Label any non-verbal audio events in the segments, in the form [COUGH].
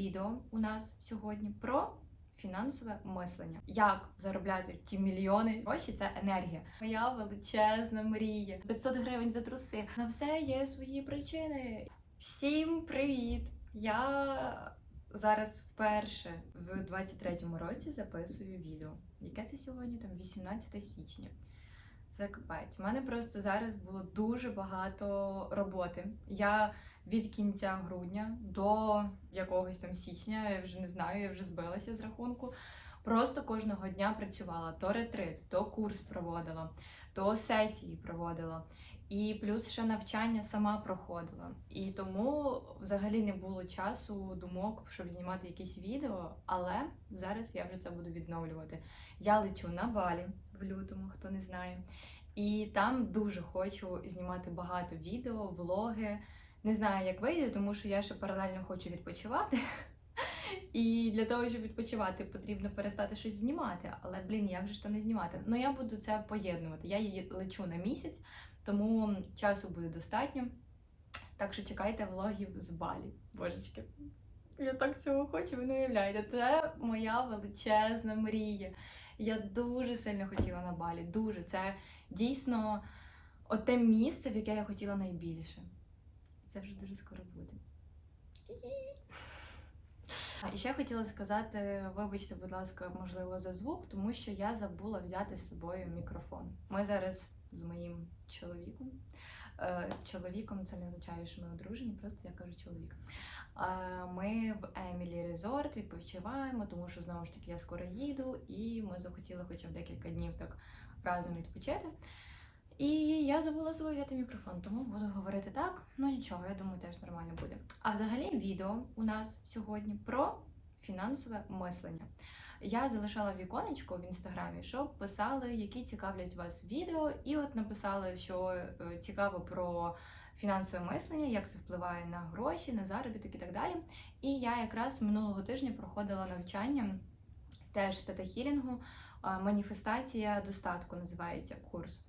відео у нас сьогодні про фінансове мислення. Як заробляти ті мільйони гроші це енергія. Моя величезна мрія. 500 гривень за труси. На все є свої причини. Всім привіт! Я зараз вперше в 23-му році записую відео. Яке це сьогодні? Там 18 січня. Це капець. У мене просто зараз було дуже багато роботи. Я від кінця грудня до якогось там січня, я вже не знаю, я вже збилася з рахунку. Просто кожного дня працювала то ретрит, то курс проводила, то сесії проводила. І плюс ще навчання сама проходила. І тому взагалі не було часу, думок, щоб знімати якісь відео. Але зараз я вже це буду відновлювати. Я лечу на Балі в лютому, хто не знає. І там дуже хочу знімати багато відео, влоги. Не знаю, як вийде, тому що я ще паралельно хочу відпочивати. [LAUGHS] І для того, щоб відпочивати, потрібно перестати щось знімати. Але, блін, як же ж там не знімати? Ну, я буду це поєднувати. Я її лечу на місяць, тому часу буде достатньо. Так що чекайте влогів з Балі. Божечки. Я так цього хочу, ви не уявляєте. Це моя величезна мрія. Я дуже сильно хотіла на Балі. Дуже. Це дійсно оте місце, в яке я хотіла найбільше. Це вже дуже скоро буде. А, І ще хотіла сказати, вибачте, будь ласка, можливо, за звук, тому що я забула взяти з собою мікрофон. Ми зараз з моїм чоловіком. Е, Чоловіком це не означає, що ми одружені, просто я кажу чоловік. Ми в Емілі Резорт відпочиваємо, тому що знову ж таки я скоро їду, і ми захотіли хоча б декілька днів так разом відпочити. І я забула з взяти мікрофон, тому буду говорити так. Ну нічого, я думаю, теж нормально буде. А взагалі, відео у нас сьогодні про фінансове мислення. Я залишала віконечко в інстаграмі, щоб писали, які цікавлять вас відео, і от написали, що е, цікаво про фінансове мислення, як це впливає на гроші, на заробіток і так далі. І я якраз минулого тижня проходила навчання теж з е, маніфестація достатку називається курс.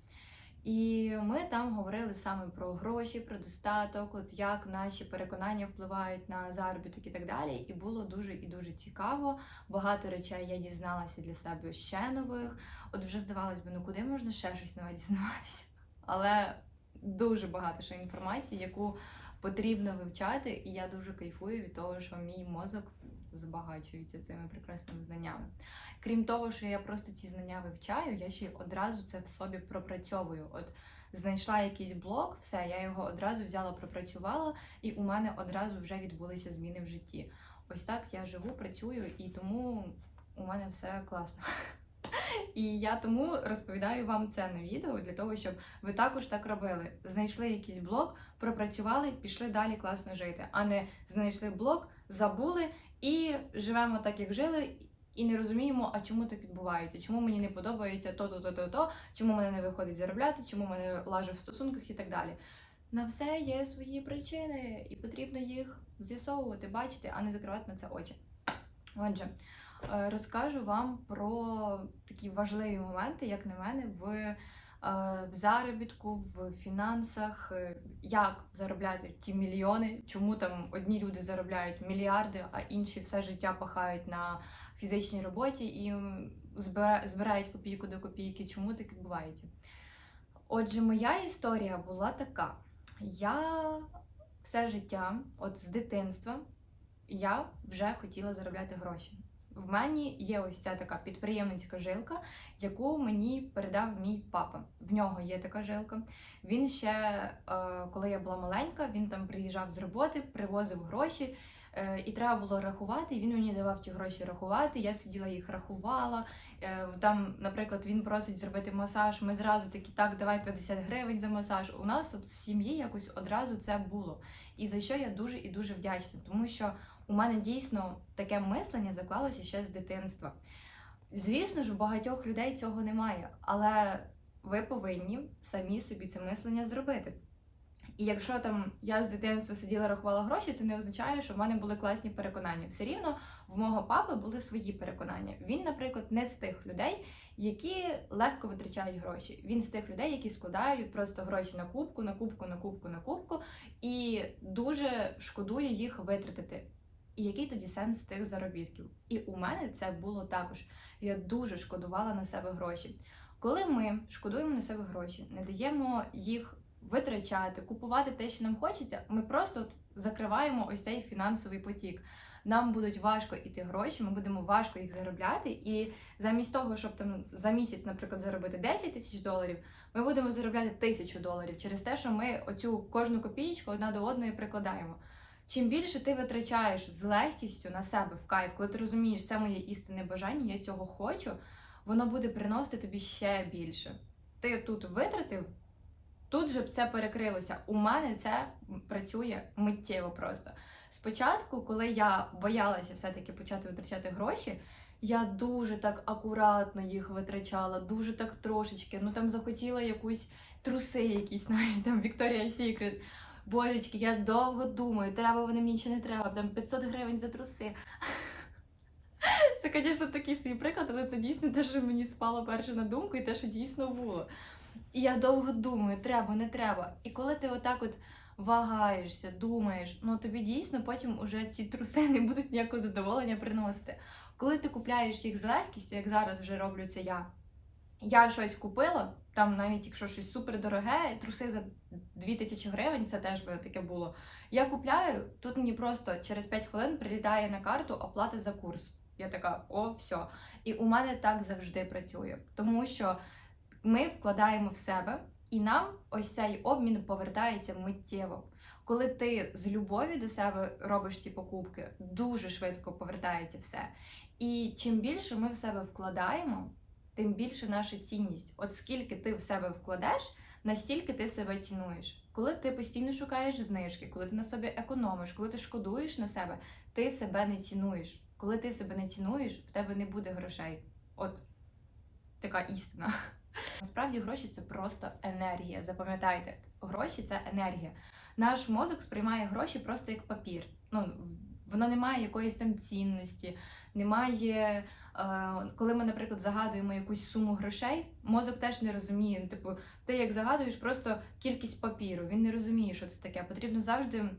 І ми там говорили саме про гроші, про достаток, от як наші переконання впливають на заробіток і так далі. І було дуже і дуже цікаво. Багато речей я дізналася для себе ще нових. От вже здавалось би, ну куди можна ще щось нове дізнаватися? Але дуже багато ще інформації, яку потрібно вивчати, і я дуже кайфую від того, що мій мозок збагачується цими прекрасними знаннями. Крім того, що я просто ці знання вивчаю, я ще й одразу це в собі пропрацьовую. От знайшла якийсь блок, все, я його одразу взяла, пропрацювала, і у мене одразу вже відбулися зміни в житті. Ось так я живу, працюю, і тому у мене все класно. [LAUGHS] І я тому розповідаю вам це на відео для того, щоб ви також так робили. Знайшли якийсь блок, пропрацювали, пішли далі класно жити, а не знайшли блок, забули і живемо так, як жили, і не розуміємо, а чому так відбувається, чому мені не подобається то, то, то, то, то, чому мене не виходить заробляти, чому мене лаже в стосунках і так далі. На все є свої причини, і потрібно їх з'ясовувати, бачити, а не закривати на це очі. Отже, е, розкажу вам про такі важливі моменти, як на мене, в, в заробітку, в фінансах, е, як заробляти ті мільйони, чому там одні люди заробляють мільярди, а інші все життя пахають на фізичній роботі і збирають копійку до копійки. Чому так відбувається? Отже, моя історія була така: я все життя, от з дитинства, я вже хотіла заробляти гроші. В мене є ось ця така підприємницька жилка, яку мені передав мій папа. В нього є така жилка. Він ще, е, коли я була маленька, він там приїжджав з роботи, привозив гроші, е, і треба було рахувати. Він мені давав ті гроші рахувати. Я сиділа їх рахувала. Е, Там, наприклад, він просить зробити масаж. Ми зразу такі, так, давай 50 гривень за масаж. У нас от в сім'ї якось одразу це було. І за що я дуже і дуже вдячна, тому що у мене дійсно таке мислення заклалося ще з дитинства. Звісно ж, у багатьох людей цього немає, але ви повинні самі собі це мислення зробити. І якщо там я з дитинства сиділа рахувала гроші, це не означає, що в мене були класні переконання. Все рівно в мого папи були свої переконання. Він, наприклад, не з тих людей, які легко витрачають гроші. Він з тих людей, які складають просто гроші на кубку, на кубку, на кубку, на кубку, і дуже шкодує їх витратити. І який тоді сенс тих заробітків? І у мене це було також. Я дуже шкодувала на себе гроші. Коли ми шкодуємо на себе гроші, не даємо їх витрачати, купувати те, що нам хочеться, ми просто от закриваємо ось цей фінансовий потік. Нам будуть важко іти гроші, ми будемо важко їх заробляти, і замість того, щоб там за місяць, наприклад, заробити 10 тисяч доларів, ми будемо заробляти тисячу доларів через те, що ми оцю кожну копієчку одна до одної прикладаємо. Чим більше ти витрачаєш з легкістю на себе в кайф, коли ти розумієш, це моє істинне бажання, я цього хочу, воно буде приносити тобі ще більше. Ти тут витратив, тут же б це перекрилося. У мене це працює миттєво просто. Спочатку, коли я боялася все-таки почати витрачати гроші, я дуже так акуратно їх витрачала, дуже так трошечки. Ну там захотіла якусь труси, якісь [LAUGHS] навіть там Victoria's Secret. Божечки, я довго думаю, треба вони мені чи не треба, там 500 гривень за труси. [LAUGHS] Це, звісно, такий свій приклад, але це дійсно те, що мені спало перше на думку, і те, що дійсно було. І я довго думаю, треба, не треба. І коли ти отак от вагаєшся, думаєш, ну тобі дійсно потім уже ці труси [LAUGHS] не будуть ніякого задоволення приносити. Коли ти купляєш їх з легкістю, як зараз вже роблю це я. Я щось купила, там навіть якщо щось супер дороге, труси за 2000 гривень, це теж таке було. Я купляю, тут мені просто через 5 хвилин прилітає на карту оплата за курс. Я така, о, все. І у мене так завжди працює, тому що ми вкладаємо в себе, і нам ось цей обмін повертається миттєво. Коли ти з любові до себе робиш ці покупки, дуже швидко повертається все. І чим більше ми в себе вкладаємо, тим більше наша цінність. От скільки ти в себе вкладеш, настільки ти себе цінуєш. Коли ти постійно шукаєш знижки, коли ти на собі економиш, коли ти шкодуєш на себе, ти себе не цінуєш. Коли ти себе не цінуєш, в тебе не буде грошей. От така істина. Насправді гроші це просто енергія. Запам'ятайте, гроші це енергія. Наш мозок сприймає гроші просто як папір. Ну, воно не має якоїсь там цінності, немає. Е, коли ми, наприклад, загадуємо якусь суму грошей, мозок теж не розуміє. Ну, Типу, ти як загадуєш просто кількість папіру. Він не розуміє, що це таке. Потрібно завжди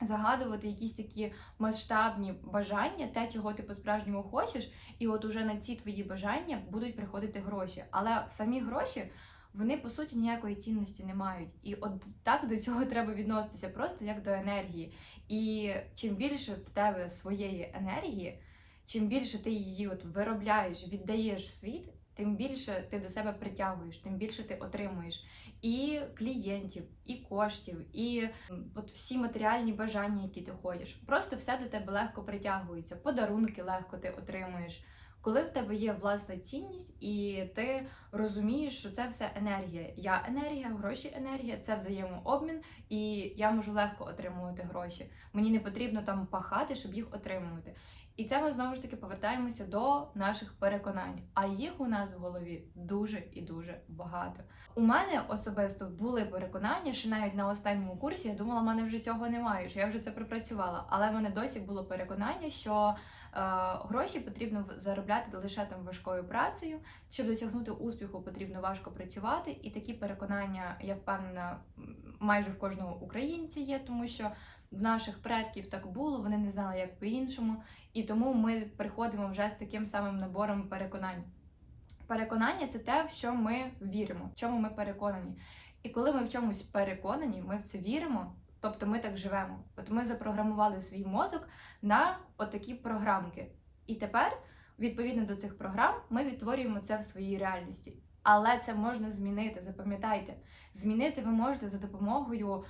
загадувати якісь такі масштабні бажання, те, чого ти по-справжньому хочеш, і от уже на ці твої бажання будуть приходити гроші. Але самі гроші. Вони по суті ніякої цінності не мають, і от так до цього [LAUGHS] треба відноситися просто як до енергії. І чим більше в тебе своєї енергії, чим більше ти її от виробляєш, віддаєш в світ, тим більше ти до себе притягуєш, тим більше ти отримуєш і клієнтів, і коштів, і от всі матеріальні бажання, які ти хочеш. Просто все до тебе легко притягується, подарунки легко ти отримуєш. Коли в тебе є власна цінність, і ти розумієш, що це все енергія. Я енергія, гроші енергія, це взаємообмін, і я можу легко отримувати гроші. Мені не потрібно там пахати, щоб їх отримувати. І це ми знову ж таки повертаємося до наших переконань. А їх у нас в голові дуже і дуже багато. У мене особисто були переконання, що навіть на останньому курсі я думала, в мене вже цього немає, що я вже це пропрацювала. Але в мене досі було переконання, що е, гроші потрібно заробляти лише там важкою працею. Щоб досягнути успіху, потрібно важко працювати. І такі переконання, я впевнена, майже в кожного українця є, тому що в наших предків так було, вони не знали, як по-іншому. І тому ми приходимо вже з таким самим набором переконань. Переконання це те, в що ми віримо, в чому ми переконані. І коли ми в чомусь переконані, ми в це віримо, тобто ми так живемо. От ми запрограмували свій мозок на отакі програмки. І тепер, відповідно до цих програм, ми відтворюємо це в своїй реальності. Але це можна змінити, запам'ятайте. Змінити ви можете за допомогою,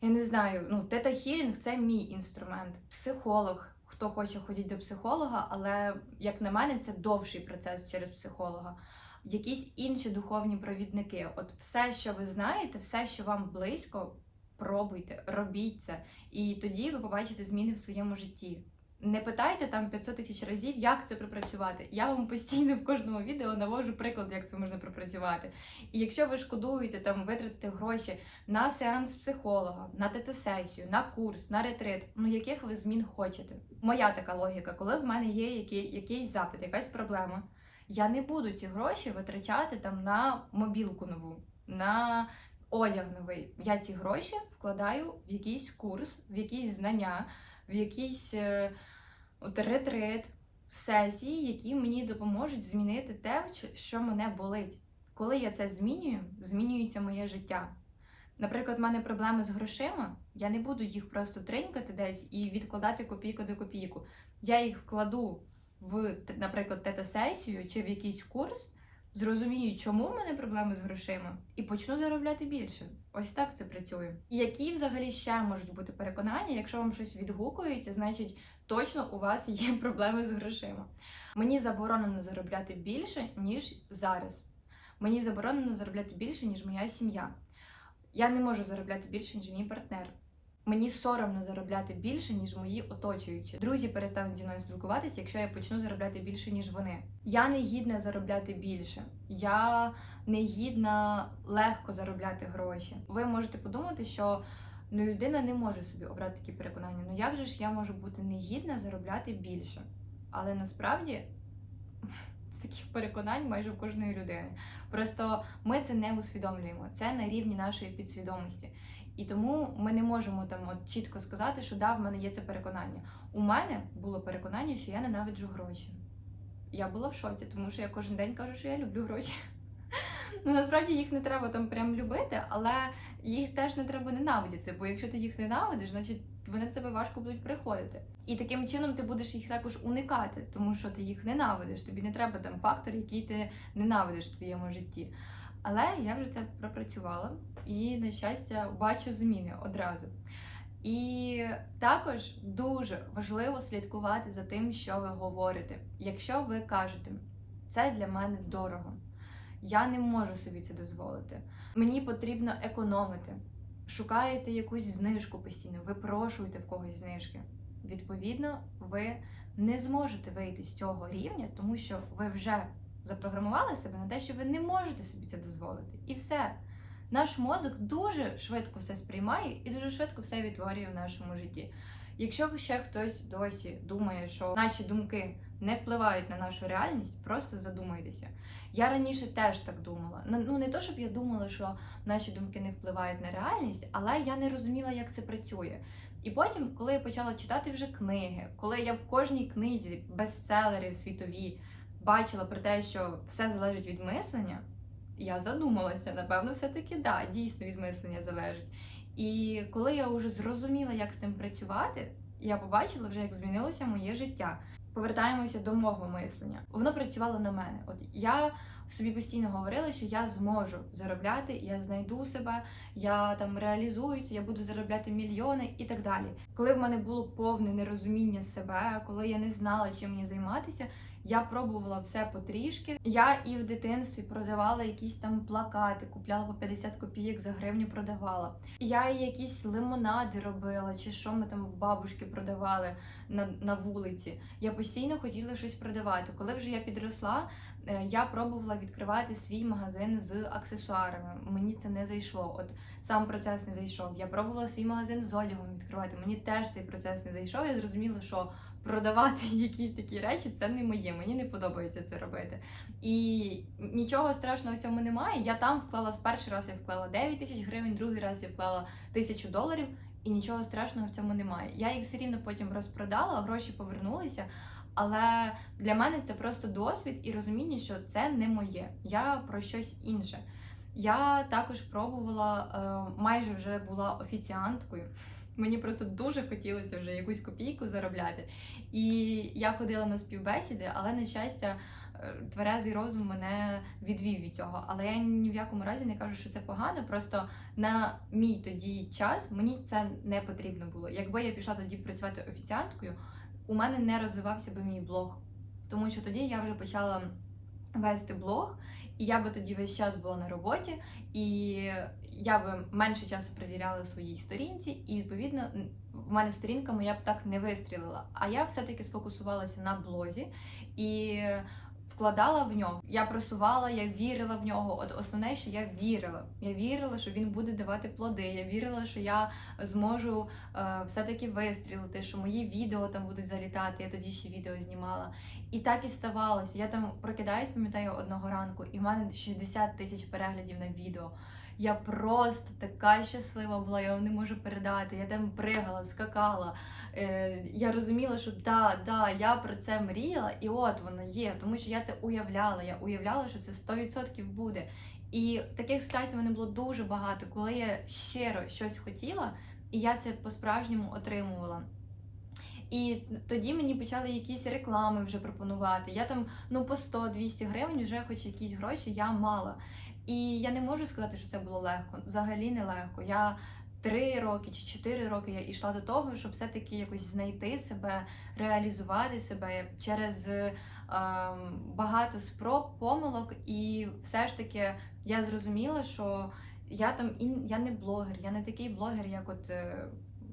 я не знаю, ну, тета хілінг це мій інструмент, психолог хто хоче ходити до психолога, але, як на мене, це довший процес через психолога. Якісь інші духовні провідники. От все, що ви знаєте, все, що вам близько, пробуйте, робіть це. І тоді ви побачите зміни в своєму житті. Не питайте там 500 тисяч разів, як це пропрацювати. Я вам постійно в кожному відео навожу приклад, як це можна пропрацювати. І якщо ви шкодуєте там витратити гроші на сеанс психолога, на ТТ-сесію, на курс, на ретрит, ну яких ви змін хочете? Моя така логіка, коли в мене є який, якийсь запит, якась проблема, я не буду ці гроші витрачати там на мобілку нову, на одяг новий. Я ці гроші вкладаю в якийсь курс, в якісь знання в якийсь е, от ретрит, сесії, які мені допоможуть змінити те, що мене болить. Коли я це змінюю, змінюється моє життя. Наприклад, в мене проблеми з грошима, я не буду їх просто тринькати десь і відкладати копійку до копійку. Я їх вкладу в, наприклад, тета-сесію чи в якийсь курс, зрозумію, чому в мене проблеми з грошима, і почну заробляти більше. Ось так це працює. Які взагалі ще можуть бути переконання, якщо вам щось відгукується, значить точно у вас є [LAUGHS] проблеми з грошима. Мені заборонено заробляти більше, ніж зараз. Мені заборонено заробляти більше, ніж моя сім'я. Я не можу заробляти більше, ніж мій партнер. Мені соромно заробляти більше, ніж мої оточуючі. Друзі перестануть зі мною спілкуватися, якщо я почну заробляти більше, ніж вони. Я не гідна заробляти більше. Я не гідна легко заробляти гроші. Ви можете подумати, що ну, людина не може собі обрати такі переконання. Ну як же ж я можу бути негідна заробляти більше? Але насправді [LAUGHS] таких переконань майже у кожної людини. Просто ми це не усвідомлюємо. Це на рівні нашої підсвідомості. І тому ми не можемо там от чітко сказати, що да, в мене є це переконання. У мене було переконання, що я ненавиджу гроші. Я була в шоці, тому що я кожен день кажу, що я люблю гроші. [LAUGHS] Ну насправді їх не треба там прям любити, але їх теж не треба ненавидіти, бо якщо ти їх ненавидиш, значить вони до тебе важко будуть приходити. І таким чином ти будеш їх також уникати, тому що ти їх ненавидиш. Тобі не треба там фактор, який ти ненавидиш в твоєму житті. Але я вже це пропрацювала і, на щастя, бачу зміни одразу. І також дуже важливо слідкувати за тим, що ви говорите. Якщо ви кажете, це для мене дорого, я не можу собі це дозволити. Мені потрібно економити. Шукаєте якусь знижку постійно, випрошуєте в когось знижки. Відповідно, ви не зможете вийти з цього рівня, тому що ви вже запрограмували себе на те, що ви не можете собі це дозволити. І все. Наш мозок дуже швидко все сприймає і дуже швидко все відтворює в нашому житті. Якщо ще хтось досі думає, що наші думки не впливають на нашу реальність, просто задумайтеся. Я раніше теж так думала. Ну не то, щоб я думала, що наші думки не впливають на реальність, але я не розуміла, як це працює. І потім, коли я почала читати вже книги, коли я в кожній книзі, бестселери світові, бачила про те, що все залежить від мислення, я задумалася, напевно, все-таки да, дійсно від мислення залежить. І коли я вже зрозуміла, як з цим працювати, я побачила вже, як змінилося моє життя. Повертаємося до мого мислення. Воно працювало на мене. От я собі постійно говорила, що я зможу заробляти, я знайду себе, я там реалізуюся, я буду заробляти мільйони і так далі. Коли в мене було повне нерозуміння себе, коли я не знала, чим мені займатися, я пробувала все потрішки. Я і в дитинстві продавала якісь там плакати, купляла по 50 копійок за гривню, продавала. Я і якісь лимонади робила, чи що ми там в бабушки продавали на, на вулиці. Я постійно хотіла щось продавати. Коли вже я підросла, я пробувала відкривати свій магазин з аксесуарами. Мені це не зайшло. От сам процес не зайшов. Я пробувала свій магазин з одягом відкривати. Мені теж цей процес не зайшов. Я зрозуміла, що продавати [LAUGHS] якісь такі речі це не моє. Мені не подобається це робити. І нічого страшного в цьому немає. Я там вклала з перший раз я вклала 9 тисяч гривень, другий раз я вклала тисячу доларів. І нічого страшного в цьому немає. Я їх все рівно потім розпродала, гроші повернулися. Але для мене це просто досвід і розуміння, що це не моє. Я про щось інше. Я також пробувала, е, майже вже була офіціанткою. Мені просто дуже хотілося вже якусь копійку заробляти. І я ходила на співбесіди, але на щастя, е, тверезий розум мене відвів від цього. Але я ні в якому разі не кажу, що це погано. Просто на мій тоді час мені це не потрібно було. Якби я пішла тоді працювати офіціанткою, у мене не розвивався би мій блог. Тому що тоді я вже почала вести блог, і я би тоді весь час була на роботі, і я би менше часу приділяла своїй сторінці, і відповідно в мене сторінка моя б так не вистрілила. А я все-таки сфокусувалася на блозі і вкладала в нього. Я просувала, я вірила в нього. От основне, що я вірила. Я вірила, що він буде давати плоди. Я вірила, що я зможу е, все-таки вистрілити, що мої відео там будуть залітати. Я тоді ще відео знімала. І так і ставалося. Я там прокидаюсь, пам'ятаю, одного ранку, і в мене 60 тисяч переглядів на відео. Я просто така щаслива була, я вам не можу передати. Я там пригала, скакала. Е, я розуміла, що да, да, я про це мріяла, і от воно є, тому що я це уявляла. Я уявляла, що це 100% буде. І таких ситуацій в мене було дуже багато, коли я щиро щось хотіла, і я це по-справжньому отримувала. І тоді мені почали якісь реклами вже пропонувати. Я там ну по 100-200 гривень вже хоч якісь гроші я мала. І я не можу сказати, що це було легко. Взагалі не легко. Я три роки чи чотири роки я йшла до того, щоб все-таки якось знайти себе, реалізувати себе через ем, багато спроб, помилок. І все ж таки я зрозуміла, що я там і я не блогер, я не такий блогер, як от.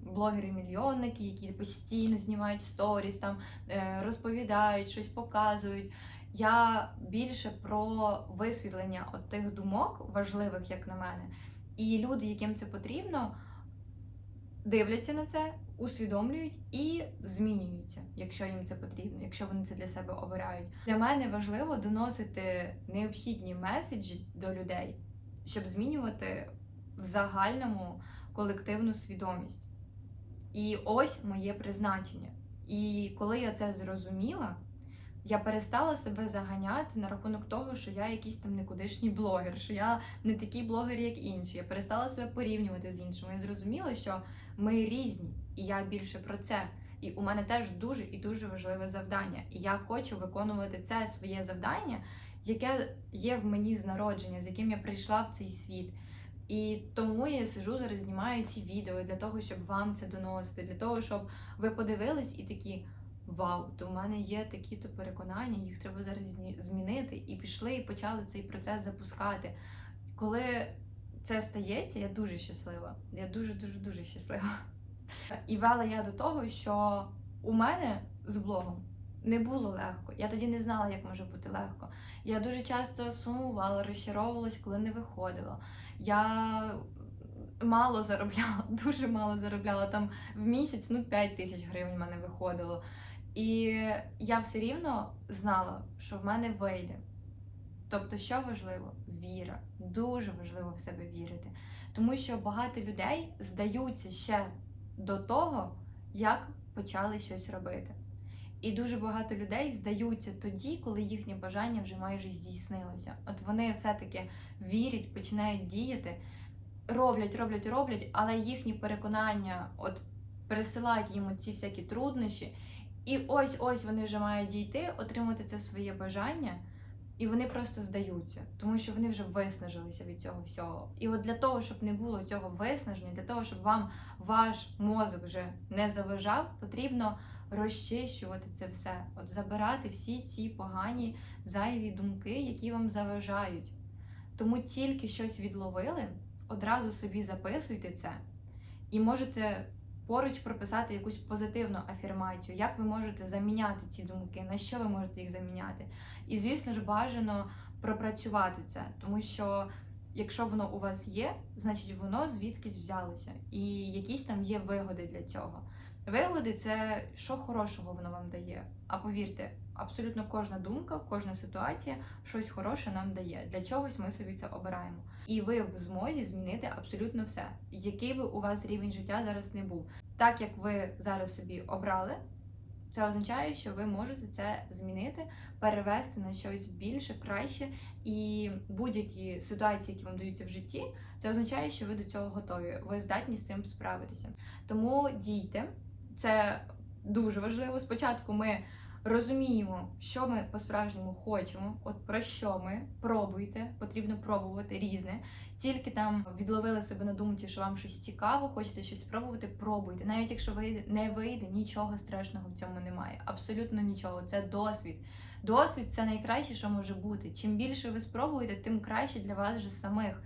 Блогери-мільйонники, які постійно знімають сторіс, там е, розповідають, щось показують. Я більше про висвітлення от тих думок, важливих, як на мене. І люди, яким це потрібно, дивляться на це, усвідомлюють і змінюються, якщо їм це потрібно, якщо вони це для себе обирають. Для мене важливо доносити необхідні меседжі до людей, щоб змінювати в загальному колективну свідомість. І ось моє призначення. І коли я це зрозуміла, я перестала себе заганяти на рахунок того, що я якийсь там никудишній блогер, що я не такий блогер, як інші. Я перестала себе порівнювати з іншими. Я зрозуміла, що ми різні, і я більше про це. І у мене теж дуже і дуже важливе завдання. І я хочу виконувати це своє завдання, яке є в мені з народження, з яким я прийшла в цей світ. І тому я сижу зараз, знімаю ці відео для того, щоб вам це доносити, для того, щоб ви подивились і такі вау, то в мене є такі-то переконання, їх треба зараз змінити. І пішли і почали цей процес запускати. Коли це стається, я дуже щаслива. Я дуже дуже дуже щаслива. І вела я до того, що у мене з блогом не було легко. Я тоді не знала, як може бути легко. Я дуже часто сумувала, розчаровувалась, коли не виходило. Я мало заробляла, [LAUGHS] дуже мало заробляла. Там в місяць ну 5 тисяч гривень в мене виходило. І я все рівно знала, що в мене вийде. Тобто, що важливо? Віра. Дуже важливо в себе вірити. Тому що багато людей здаються ще до того, як почали щось робити. І дуже багато людей здаються тоді, коли їхнє бажання вже майже здійснилося. От вони все-таки вірять, починають діяти, роблять, роблять, роблять, але їхні переконання от пересилають їм ці всякі труднощі. І ось ось вони вже мають дійти, отримати це своє бажання, і вони просто здаються, тому що вони вже виснажилися від цього всього. І от для того, щоб не було цього виснаження, для того, щоб вам ваш мозок вже не заважав, потрібно розчищувати це все, от забирати всі ці погані зайві думки, які вам заважають. Тому тільки щось відловили, одразу собі записуйте це і можете поруч прописати якусь позитивну афірмацію, як ви можете заміняти ці думки, на що ви можете їх заміняти. І, звісно ж, бажано пропрацювати це, тому що якщо воно у вас є, значить воно звідкись взялося, і якісь там є вигоди для цього. Вигоди це що хорошого воно вам дає. А повірте, абсолютно кожна думка, кожна ситуація щось хороше нам дає. Для чогось ми собі це обираємо. І ви в змозі змінити абсолютно все, який би у вас рівень життя зараз не був. Так як ви зараз собі обрали, це означає, що ви можете це змінити, перевести на щось більше, краще, і будь-які ситуації, які вам даються в житті, це означає, що ви до цього готові. Ви здатні з цим справитися. Тому дійте. Це дуже важливо. Спочатку ми розуміємо, що ми по-справжньому хочемо, от про що ми пробуйте, потрібно пробувати різне. Тільки там відловили себе на думці, що вам щось цікаво, хочете щось спробувати, пробуйте. Навіть якщо вийде, не вийде, нічого страшного в цьому немає. Абсолютно нічого. Це досвід. Досвід це найкраще, що може бути. Чим більше ви спробуєте, тим краще для вас же самих.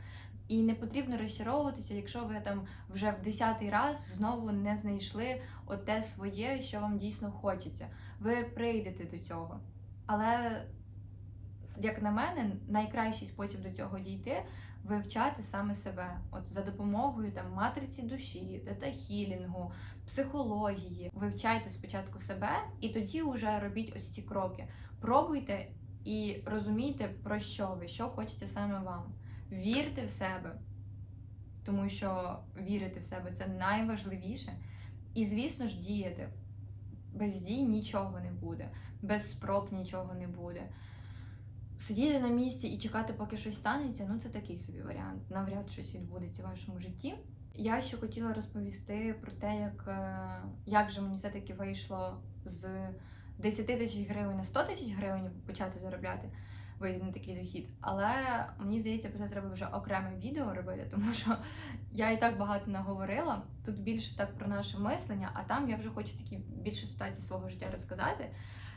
І не потрібно розчаровуватися, якщо ви там вже в десятий раз знову не знайшли оте своє, що вам дійсно хочеться. Ви прийдете до цього. Але, як на мене, найкращий спосіб до цього дійти вивчати саме себе, от за допомогою там матриці душі, тета-хілінгу, психології. Вивчайте спочатку себе, і тоді вже робіть ось ці кроки. Пробуйте і розумійте, про що ви, що хочеться саме вам. Вірте в себе, тому що вірити в себе це найважливіше. І, звісно ж, діяти. Без дій нічого не буде, без спроб нічого не буде. Сидіти на місці і чекати, поки щось станеться, ну це такий собі варіант. Навряд щось відбудеться в вашому житті. Я ще хотіла розповісти про те, як, е, як же мені все-таки вийшло з 10 тисяч гривень на 100 тисяч гривень почати заробляти, вийти на такий дохід. Але мені здається, про це треба вже окреме відео робити, [LAUGHS] тому що я і так багато наговорила. Тут більше так про наше мислення, а там я вже хочу такі більше ситуацій свого життя розказати.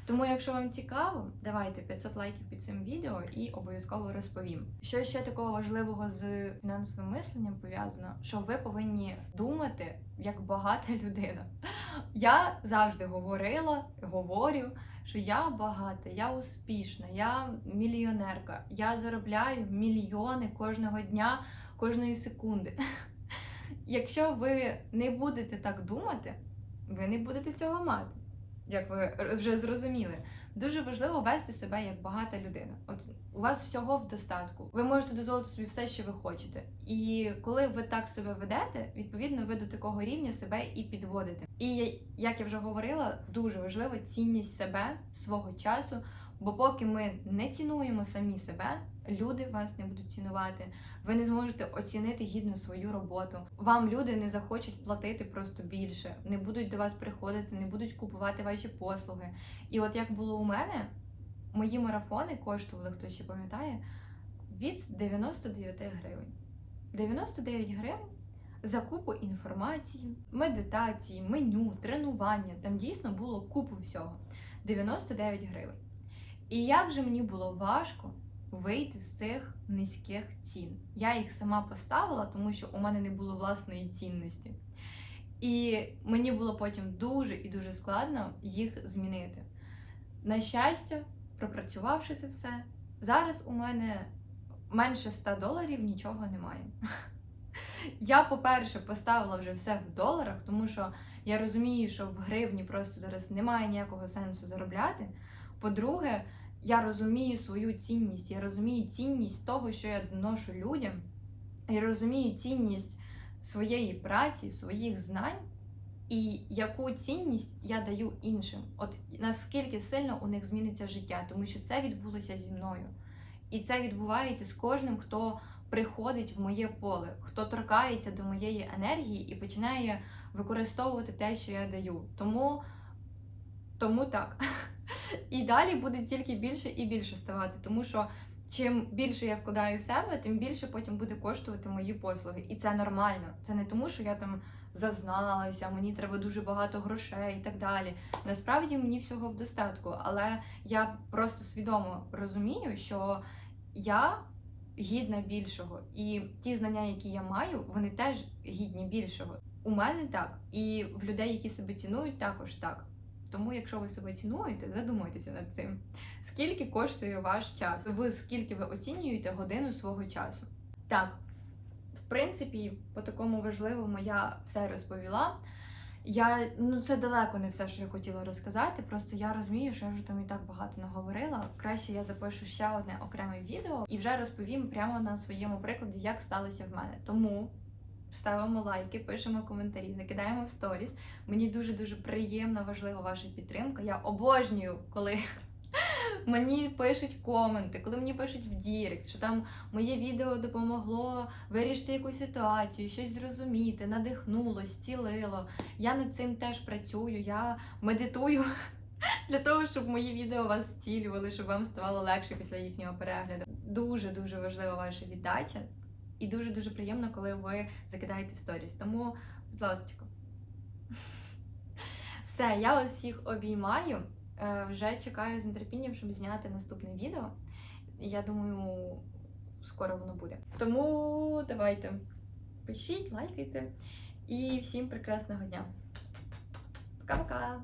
Тому, якщо вам цікаво, давайте 500 лайків під цим відео і обов'язково розповім. Що ще такого важливого з фінансовим мисленням пов'язано, що ви повинні думати як багата [LAUGHS] людина. Я завжди говорила, говорю, що я багата, я успішна, я мільйонерка, я заробляю мільйони кожного дня, кожної секунди. [LAUGHS] Якщо ви не будете так думати, ви не будете цього мати як ви вже зрозуміли. Дуже важливо вести себе як багата людина. От у вас всього в достатку. Ви можете дозволити собі все, що ви хочете. І коли ви так себе ведете, відповідно, ви до такого рівня себе і підводите. І як я вже говорила, дуже важлива цінність себе, свого часу. Бо поки ми не цінуємо самі себе, люди вас не будуть цінувати. Ви не зможете оцінити гідно свою роботу. Вам люди не захочуть платити просто більше, не будуть до вас приходити, не будуть купувати ваші послуги. І от як було у мене, мої марафони коштували, хто ще пам'ятає, від 99 гривень. 99 гривень за купу інформації, медитації, меню, тренування. Там дійсно було купу всього. 99 гривень. І як же мені було важко вийти з цих низьких цін. Я їх сама поставила, тому що у мене не було власної цінності. І мені було потім дуже і дуже складно їх змінити. На щастя, пропрацювавши це все, зараз у мене менше 100 доларів нічого немає. [LAUGHS] Я, по-перше, поставила вже все в доларах, тому що я розумію, що в гривні просто зараз немає ніякого сенсу заробляти. По-друге, я розумію свою цінність, я розумію цінність того, що я доношу людям, я розумію цінність своєї праці, своїх знань, і яку цінність я даю іншим. От наскільки сильно у них зміниться життя, тому що це відбулося зі мною. І це відбувається з кожним, хто приходить в моє поле, хто торкається до моєї енергії і починає використовувати те, що я даю. Тому, Тому так. [LAUGHS] І далі буде тільки більше і більше ставати, тому що чим більше я вкладаю в себе, тим більше потім буде коштувати мої послуги. І це нормально. Це не тому, що я там зазналася, мені треба дуже багато грошей і так далі. Насправді мені всього в достатку, але я просто свідомо розумію, що я гідна більшого, і ті знання, які я маю, вони теж гідні більшого. У мене так, і в людей, які себе цінують, також так. Тому, якщо ви себе цінуєте, задумайтеся над цим. Скільки коштує ваш час? Ви скільки ви оцінюєте годину свого часу? Так, в принципі, по такому важливому я все розповіла. Я ну це далеко не все, що я хотіла розказати. Просто я розумію, що я вже там і так багато наговорила. Краще я запишу ще одне окреме відео і вже розповім прямо на своєму прикладі, як сталося в мене. Тому ставимо лайки, пишемо коментарі, закидаємо в сторіс. Мені дуже-дуже приємна, важлива ваша підтримка. Я обожнюю, коли [LAUGHS] мені пишуть коменти, коли мені пишуть в Дірект, що там моє відео допомогло вирішити якусь ситуацію, щось зрозуміти, надихнуло, зцілило. Я над цим теж працюю, я медитую. [LAUGHS] Для того, щоб мої відео вас зцілювали, щоб вам ставало легше після їхнього перегляду. Дуже дуже важлива ваша віддача. І дуже-дуже приємно, коли ви закидаєте в сторіс. Тому, будь ласка. [LAUGHS] Все, я вас обіймаю. Е, вже чекаю з нетерпінням, щоб зняти наступне відео. Я думаю, скоро воно буде. Тому давайте пишіть, лайкайте і всім прекрасного дня. Пока-пока!